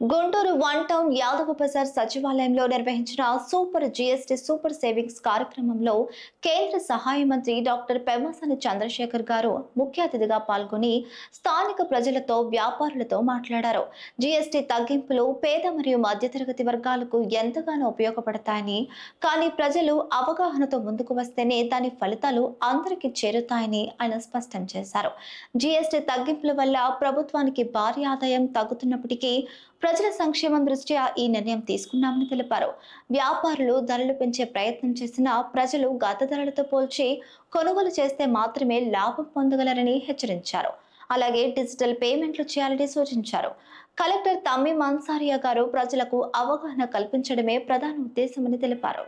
Guntur one town Yadava Bazar సచివాలయంలో నిర్వహించిన super GST super savings కార్యక్రమంలో కేంద్ర సహాయ మంత్రి డాక్టర్ పెమ్మసాని చంద్రశేఖర్ గారు ముఖ్య అతిథిగా పాల్గొని స్థానిక ప్రజలతో వ్యాపారులతో మాట్లాడారు. జిఎస్టి తగ్గింపులు పేద మరియు మధ్యతరగతి వర్గాలకు ఎంతగానో ఉపయోగపడతాయని కానీ ప్రజలు అవగాహనతో ముందుకు వస్తేనే దాని ఫలితాలు అందరికీ చేరుతాయని ఆయన స్పష్టం చేశారు. జిఎస్టి తగ్గింపుల వల్ల ప్రభుత్వానికి భారీ ఆదాయం తగ్గుతున్నప్పటికీ ప్రజల సంక్షేమం దృష్ట్యా ఈ నిర్ణయం తీసుకున్నామని తెలిపారు. వ్యాపారులు ధరలు పెంచే ప్రయత్నం చేసినా ప్రజలు గత ధరలతో పోల్చి కొనుగోలు చేస్తే మాత్రమే లాభం పొందగలరని హెచ్చరించారు. అలాగే డిజిటల్ పేమెంట్లు చేయాలని సూచించారు. కలెక్టర్ తమ్మి మన్సారియా గారు ప్రజలకు అవగాహన కల్పించడమే ప్రధాన ఉద్దేశమని తెలిపారు.